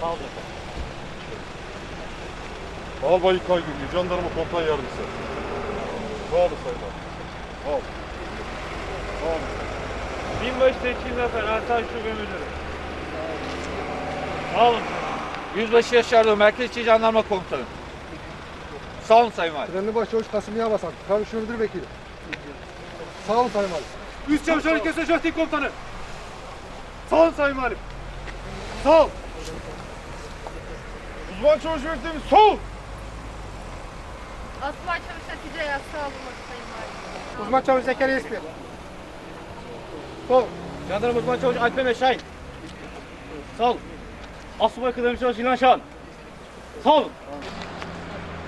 Sağ olun efendim. Albay Kaygırlı, jandarma komutan yardımcısı. Olun Sayın abi. Olun. Sağ olun. Binbaşı Teçhin Zafer, Asayiş Şube Müdürü. Olun. Yüzbaşı Yaşar Merkez İçi Jandarma Komutanı. Sağ olun Sayın Valim. Kıdemli Başçavuş Kasım Yağbasan, Karışım Müdür Vekili. Sağ olun Sayın Valim. Üst Çavuş Hareketi Security Komutanı. Sağ olun Sayın Valim. Sağ ol. Uzman Çavuş Yönetimi sağ ol. Asubay Çavuş Hatice Yaz, sağ olun Sayın Valim. Uzman Çavuş Zekeriya İsmi. Sol. Jandarma Uzman Çavuş Alper Meşahin. Olun. Asubay Kıdemli Çavuş İlhan Şahan. Olun.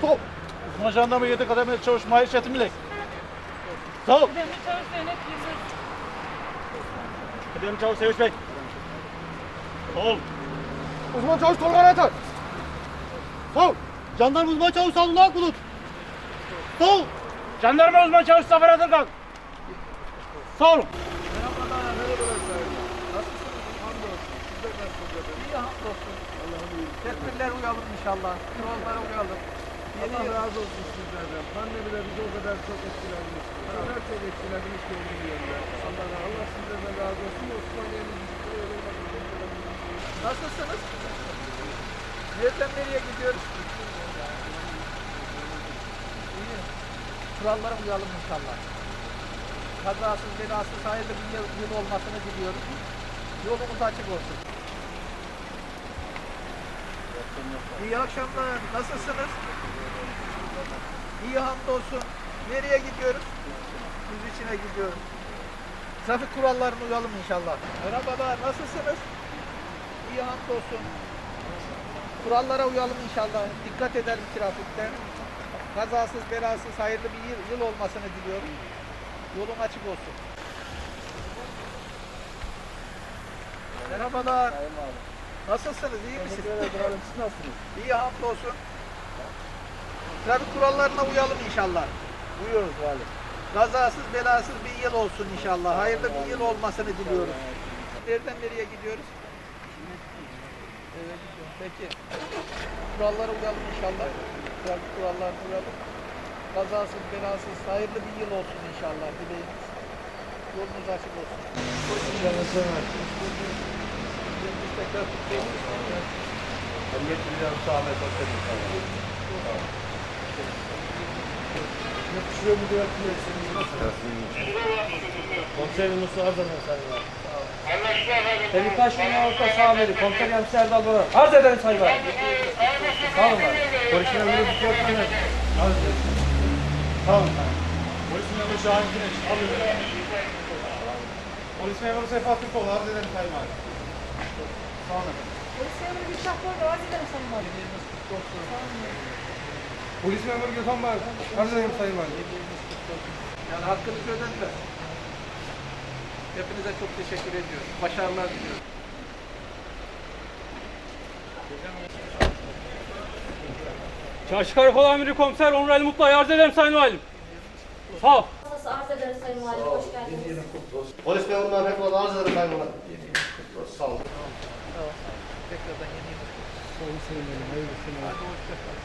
Sol. Uzman Jandarma 7 Kademeli Çavuş Mahir Çetin Bilek. Olun. Kıdemli Çavuş Zeynep Yıldız. Kıdemli Çavuş Sevinç Bey. Olun. Uzman Çavuş Tolga Aratay. Sol. Jandarma Uzman Çavuş Sadullah Bulut. Sol. Jandarma Uzman Çavuş Zafer Atırkan. Olun. Tedbirler uyalım inşallah. Kurallara uyalım. Yeni Allah razı olsun sizlerden. Pandemi de bizi o kadar çok etkilenmiş. O kadar çok etkilenmiş ki onun yönde. Allah, Allah sizlerden razı olsun. Osmaniye'nin güçlü Nasılsınız? Nereden nereye gidiyoruz? İyi. Kurallara uyalım inşallah. Kazasız belasız hayırlı bir yıl, yıl olmasını diliyorum. Yolumuz açık olsun. İyi akşamlar. Nasılsınız? İyi hamdolsun. Nereye gidiyoruz? Biz içine gidiyoruz. Trafik kurallarına uyalım inşallah. Merhabalar. Nasılsınız? İyi hamdolsun. Kurallara uyalım inşallah. Dikkat edelim trafikte. Kazasız belasız hayırlı bir yıl, yıl olmasını diliyorum. Yolun açık olsun. Merhabalar. Nasılsınız? İyi misiniz? Siz nasılsınız? İyi hamdolsun. Trafik kurallarına uyalım inşallah. Buyuruz valim. Kazasız belasız bir yıl olsun inşallah. Hayırlı bir yıl olmasını diliyoruz. Nereden nereye gidiyoruz? Gidiyorum. Peki. Kurallara uyalım inşallah. Trafik kurallarına uyalım. Kazasız belasız hayırlı bir yıl olsun inşallah dileğimiz. Yolunuz açık olsun. Biz tekrar tutacağız. Yakışıyor mu diye Komiserim Mustafa Ardalan Sayın Valim. Demirtaş Yunus Orta Samiri, Komiser Yamsı Erdal Boran. Arz ederim Sayın Valim. Sağ olun Valim. Polis memuru Fikri Öpküner. Arz ederim. Sağ olun. Polis memuru Şahin Güneş. Alın. Polis memuru Sefa Türkoğlu. Arz ederim Sayın Valim. Sağ olun. Polis memuru Gülşah Borga, arz ederim Sayın Valim. Polis memuru Gökhan Bağır. Arz ederim Sayın Valim. Yani hakkınız ödenmez. Hepinize çok teşekkür ediyorum. Başarılar diliyorum. Çarşı Karakol Amiri Komiser Onur Ali Mutlu'ya arz ederim Sayın Valim. Sağ ol. Nasıl arz ederiz Sayın Valim, hoş geldiniz. Polis memurları hep arz ederim Sayın Valim. Sağ olun. Tekrardan yeni yıl. Hadi hoşça kal.